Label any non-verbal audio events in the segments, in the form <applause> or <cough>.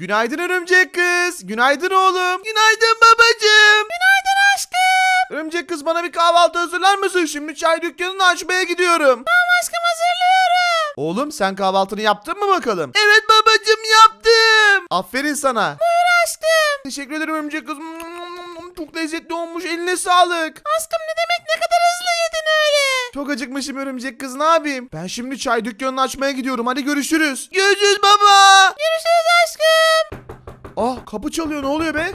Günaydın örümcek kız. Günaydın oğlum. Günaydın babacığım. Günaydın aşkım. Örümcek kız bana bir kahvaltı hazırlar mısın? Şimdi çay dükkanını açmaya gidiyorum. Tamam aşkım hazırlıyorum. Oğlum sen kahvaltını yaptın mı bakalım? Evet babacığım yaptım. Aferin sana. Buyur aşkım. Teşekkür ederim örümcek kız. Çok lezzetli olmuş. Eline sağlık. Aşkım ne demek ne kadar hızlı yedin öyle. Çok acıkmışım örümcek kız ne yapayım? Ben şimdi çay dükkanını açmaya gidiyorum. Hadi görüşürüz. Görüşürüz baba. Ah kapı çalıyor ne oluyor be?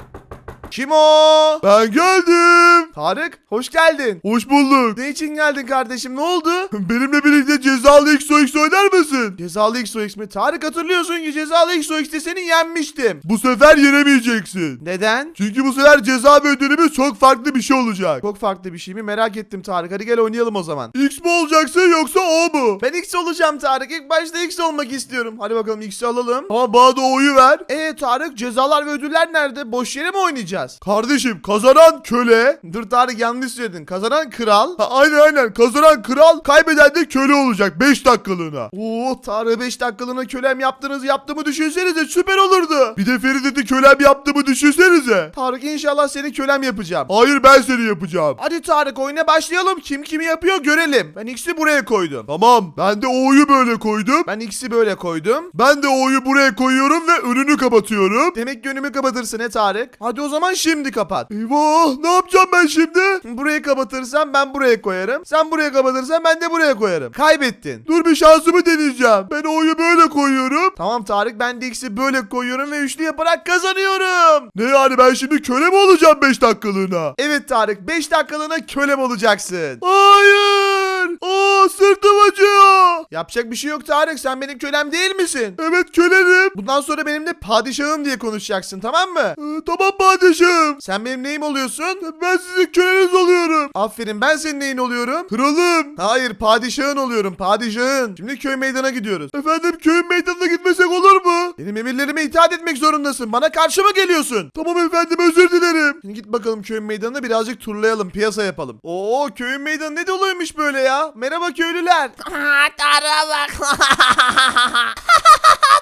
Kim o? Ben geldim. Tarık hoş geldin. Hoş bulduk. Ne için geldin kardeşim ne oldu? <laughs> Benimle birlikte cezalı XOX oynar mısın? Cezalı XOX mi? Tarık hatırlıyorsun ki cezalı XOX'te seni yenmiştim. Bu sefer yenemeyeceksin. Neden? Çünkü bu sefer ceza ve ödülümüz çok farklı bir şey olacak. Çok farklı bir şey mi? Merak ettim Tarık. Hadi gel oynayalım o zaman. X mi olacaksın yoksa O mu? Ben X olacağım Tarık. İlk başta X olmak istiyorum. Hadi bakalım X'i alalım. Ama bana da O'yu ver. Ee Tarık cezalar ve ödüller nerede? Boş yere mi oynayacağız? Kardeşim kazanan köle. Dur Tarık yanlış söyledin. Kazanan kral. Ha, aynen aynen kazanan kral kaybeden de köle olacak 5 dakikalığına. Oo Tarık 5 dakikalığına kölem yaptınız yaptığımı düşünsenize süper olurdu. Bir de Feridet'i kölem yaptığımı düşünsenize. Tarık inşallah seni kölem yapacağım. Hayır ben seni yapacağım. Hadi Tarık oyuna başlayalım. Kim kimi yapıyor görelim. Ben X'i buraya koydum. Tamam ben de O'yu böyle koydum. Ben X'i böyle koydum. Ben de O'yu buraya koyuyorum ve önünü kapatıyorum. Demek gönlümü kapatırsın he Tarık. Hadi o zaman şimdi kapat. Eyvah ne yapacağım ben şimdi? Burayı kapatırsam ben buraya koyarım. Sen buraya kapatırsan ben de buraya koyarım. Kaybettin. Dur bir şansımı deneyeceğim. Ben O'yu böyle koyuyorum. Tamam Tarık ben de X'i böyle koyuyorum ve üçlü yaparak kazanıyorum. Ne yani ben şimdi köle mi olacağım 5 dakikalığına? Evet Tarık 5 dakikalığına kölem olacaksın. Hayır. Aa sırtım acıyor. Yapacak bir şey yok Tarık sen benim kölem değil misin? Evet kölenim. Bundan sonra benimle padişahım diye konuşacaksın tamam mı? Ee, tamam padişahım. Sen benim neyim oluyorsun? Ben sizin köleniz oluyorum. Aferin ben senin neyin oluyorum? Kralım. Hayır padişahın oluyorum padişahın. Şimdi köy meydana gidiyoruz. Efendim köyün meydanına gitmesek olur mu? Benim emirlerime itaat etmek zorundasın. Bana karşı mı geliyorsun? Tamam efendim özür dilerim. Şimdi git bakalım köyün meydanına birazcık turlayalım, piyasa yapalım. Oo köyün meydanı ne doluymuş böyle ya? Merhaba köylüler. Tanrı'ya bak. <laughs>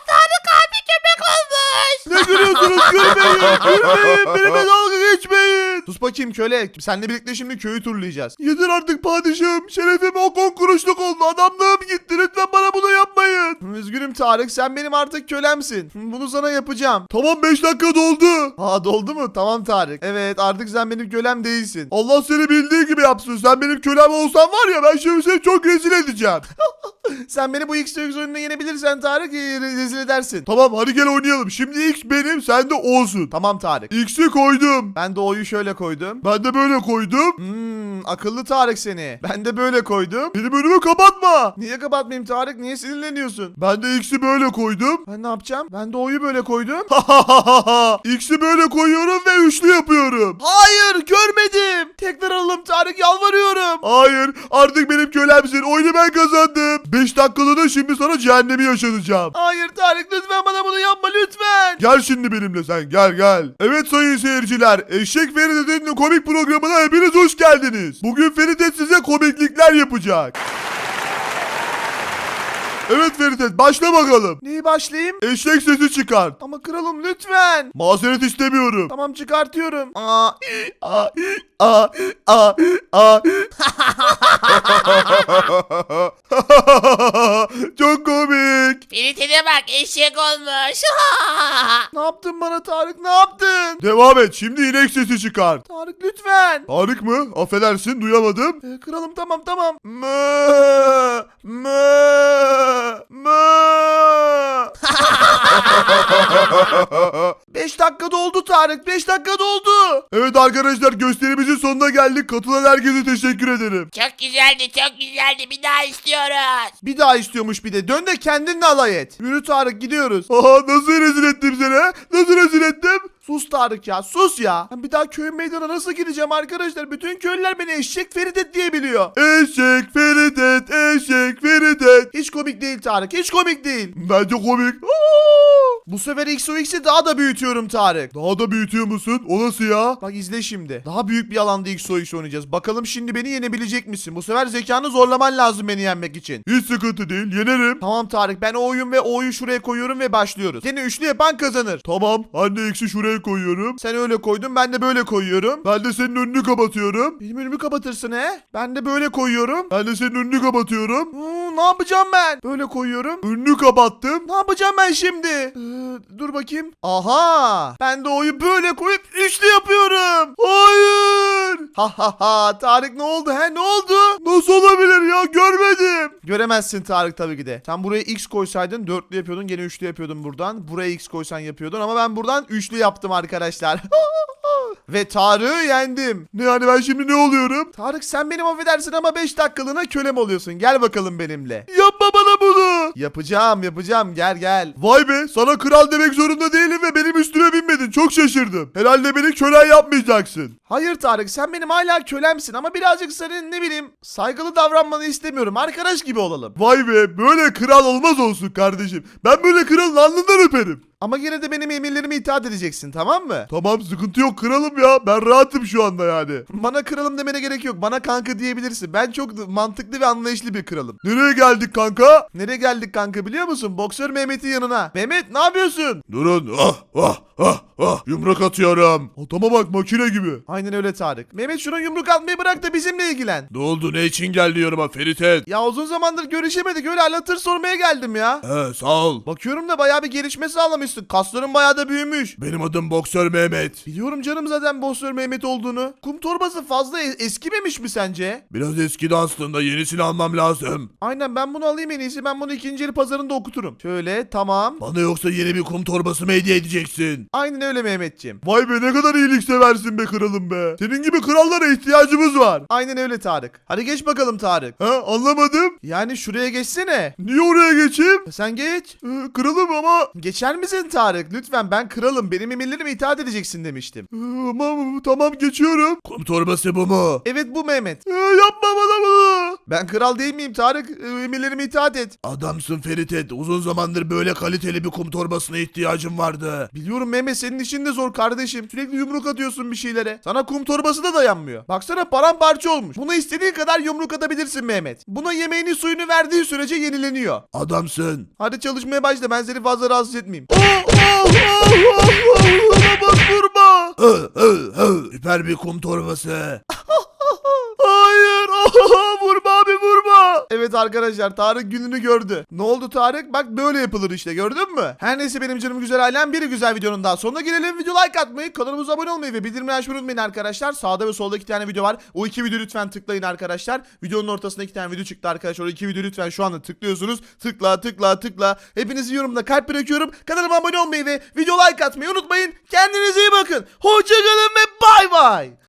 Tarık abi köpek olmuş. Ne gülüyorsunuz? Gülmeyin, gülmeyin. Benimle dalga geçmeyin. Sus bakayım köle. Seninle birlikte şimdi köyü turlayacağız. Yeter artık padişahım. Şerefime o kon kuruşluk oldu. Adamlığım gitti. Lütfen bana bunu yapmayın. Üzgünüm Tarık. Sen benim artık kölemsin. Bunu sana yapacağım. Tamam 5 dakika doldu. Aa doldu mu? Tamam Tarık. Evet artık sen benim kölem değilsin. Allah seni bildiği gibi yapsın. Sen benim kölem olsan var ya ben şimdi seni çok rezil edeceğim. <laughs> Sen beni bu X oyununda yenebilirsen Tarık e, rezil edersin. tamam hadi gel oynayalım. Şimdi X benim sen de O'sun. Tamam Tarık. X'i koydum. Ben de O'yu şöyle koydum. Ben de böyle koydum. Hmm, akıllı Tarık seni. Ben de böyle koydum. Benim önümü kapatma. Niye kapatmayayım Tarık? Niye sinirleniyorsun? Ben de X'i böyle koydum. Ben ne yapacağım? Ben de O'yu böyle koydum. X'i böyle koyuyorum ve üçlü yapıyorum. Hayır görmedim. Tekrar alalım Tarık yalvarıyorum. Hayır artık benim kölemsin. Oyunu ben kazandım. 5 dakikalığına şimdi sana cehennemi yaşatacağım. Hayır Tarık lütfen bana bunu yapma lütfen. Gel şimdi benimle sen gel gel. Evet sayın seyirciler Eşek Feridet'in komik programına hepiniz hoş geldiniz. Bugün Feridet size komiklikler yapacak. Evet Feridet başla bakalım. Neyi başlayayım? Eşek sesi çıkart. Ama kralım lütfen. Mazeret istemiyorum. Tamam çıkartıyorum. Aa, A a a a. <laughs> <laughs> Çok komik. Ferit'e bak eşek olmuş. <laughs> ne yaptın bana Tarık ne yaptın? Devam et. Şimdi inek sesi çıkart. Tarık lütfen. Tarık mı? Affedersin duyamadım. Ee, kralım tamam tamam. Mö, mö, mö. 5 dakika doldu Tarık 5 dakika doldu. evet arkadaşlar gösterimizin sonuna geldik. Katılan herkese teşekkür ederim. çok güzeldi çok güzeldi bir daha istiyoruz. Bir daha istiyormuş bir de. Dön de kendinle alay et. Yürü Tarık gidiyoruz. Aha nasıl rezil ettim seni? ha? Nasıl rezil ettim? Sus Tarık ya sus ya. Ben bir daha köy meydana nasıl gideceğim arkadaşlar? Bütün köylüler beni eşek Feridet diye biliyor. Eşek Feridet, eşek Feridet. Hiç komik değil Tarık hiç komik değil. Bence komik. Aa! Bu sefer XOX'i daha da büyütüyorum Tarık. Daha da büyütüyor musun? O nasıl ya? Bak izle şimdi. Daha büyük bir alanda XOX oynayacağız. Bakalım şimdi beni yenebilecek misin? Bu sefer zekanı zorlaman lazım beni yenmek için. Hiç sıkıntı değil. Yenerim. Tamam Tarık ben o oyun ve o oyun şuraya koyuyorum ve başlıyoruz. Seni üçlü yapan kazanır. Tamam. Anne eksi şuraya koyuyorum. Sen öyle koydun ben de böyle koyuyorum. Ben de senin önünü kapatıyorum. Benim önümü kapatırsın he. Ben de böyle koyuyorum. Ben de senin önünü kapatıyorum. Hmm, ne yapacağım ben? Böyle koyuyorum. Önünü kapattım. Ne yapacağım ben şimdi? Ee, dur bakayım. Aha! Ben de oyu böyle koyup üçlü yapıyorum. Hayır. Ha ha ha. Tarık ne oldu he? Ne oldu? Nasıl olabilir ya? Görmedim. Göremezsin Tarık tabii ki de. Sen buraya x koysaydın dörtlü yapıyordun. Gene üçlü yapıyordun buradan. Buraya x koysan yapıyordun ama ben buradan üçlü yaptım arkadaşlar. <laughs> Ve Tarık'ı yendim. Ne yani ben şimdi ne oluyorum? Tarık sen benim affedersin ama 5 dakikalığına kölem oluyorsun. Gel bakalım benimle. Yapma bana bunu. Yapacağım yapacağım gel gel. Vay be sana kral demek zorunda değilim ve benim üstüme binmedin. Çok şaşırdım. Herhalde beni kölen yapmayacaksın. Hayır Tarık sen benim hala kölemsin ama birazcık senin ne bileyim saygılı davranmanı istemiyorum. Arkadaş gibi olalım. Vay be böyle kral olmaz olsun kardeşim. Ben böyle kralın alnından öperim. Ama yine de benim emirlerime itaat edeceksin tamam mı? Tamam sıkıntı yok kralım ya. Ben rahatım şu anda yani. <laughs> Bana kralım demene gerek yok. Bana kanka diyebilirsin. Ben çok mantıklı ve anlayışlı bir kralım. Nereye geldik kanka? Nereye geldik kanka biliyor musun? Boksör Mehmet'in yanına. Mehmet ne yapıyorsun? Durun. Ah ah ah ah. Yumruk atıyorum. Adama bak makine gibi. Aynen öyle Tarık. Mehmet şuna yumruk atmayı bırak da bizimle ilgilen. Ne oldu ne için gel diyorum ha Feritet. Ya uzun zamandır görüşemedik. Öyle anlatır sormaya geldim ya. He sağ ol. Bakıyorum da bayağı bir gelişme sağlamışsın. Kasların bayağı da büyümüş. Benim adım Boksör Mehmet. Biliyorum canım zaten Boksör Mehmet olduğunu. Kum torbası fazla e- eskimemiş mi sence? Biraz eskidi aslında yenisini almam lazım. Aynen ben bunu alayım en iyisi. Ben bunu ikinci el pazarında okuturum. Şöyle tamam. Bana yoksa yeni bir kum torbası mı hediye edeceksin? Aynen öyle Mehmetciğim. Vay be ne kadar iyilik seversin be kralım be. Senin gibi krallara ihtiyacımız var. Aynen öyle Tarık. Hadi geç bakalım Tarık. Ha anlamadım. Yani şuraya geçsene. Niye oraya geçeyim? Sen geç. Ee, kralım ama Geçer misin Tarık? Lütfen ben kralım. Benim emirlerime itaat edeceksin demiştim. Ee, ama tamam geçiyorum. Kum torbası bu mu? Evet bu Mehmet. Ee, yapma bana bunu. Ben kral değil miyim Tarık? Ee, Emirlerime itaat et. Adamsın Feritet. Uzun zamandır böyle kaliteli bir kum torbasına ihtiyacım vardı. Biliyorum Mehmet senin işin de zor kardeşim. Sürekli yumruk atıyorsun bir şeylere. Sana kum torbası da dayanmıyor. Baksana paramparça olmuş. Buna istediğin kadar yumruk atabilirsin Mehmet. Buna yemeğini suyunu verdiği sürece yenileniyor. Adamsın. Hadi çalışmaya başla ben seni fazla rahatsız etmeyeyim. Oh, oh, oh, oh, oh, vurma. Hı, hı, hı. Süper bir kum torbası. Hayır. Oh, vurma vurma. Evet arkadaşlar Tarık gününü gördü. Ne oldu Tarık? Bak böyle yapılır işte gördün mü? Her neyse benim canım güzel ailem bir güzel videonun daha sonuna gelelim. Video like atmayı, kanalımıza abone olmayı ve bildirimleri açmayı unutmayın arkadaşlar. Sağda ve solda iki tane video var. O iki video lütfen tıklayın arkadaşlar. Videonun ortasında iki tane video çıktı arkadaşlar. O iki video lütfen şu anda tıklıyorsunuz. Tıkla tıkla tıkla. Hepinizin yorumuna kalp bırakıyorum. Kanalıma abone olmayı ve video like atmayı unutmayın. Kendinize iyi bakın. Hoşçakalın ve bay bay.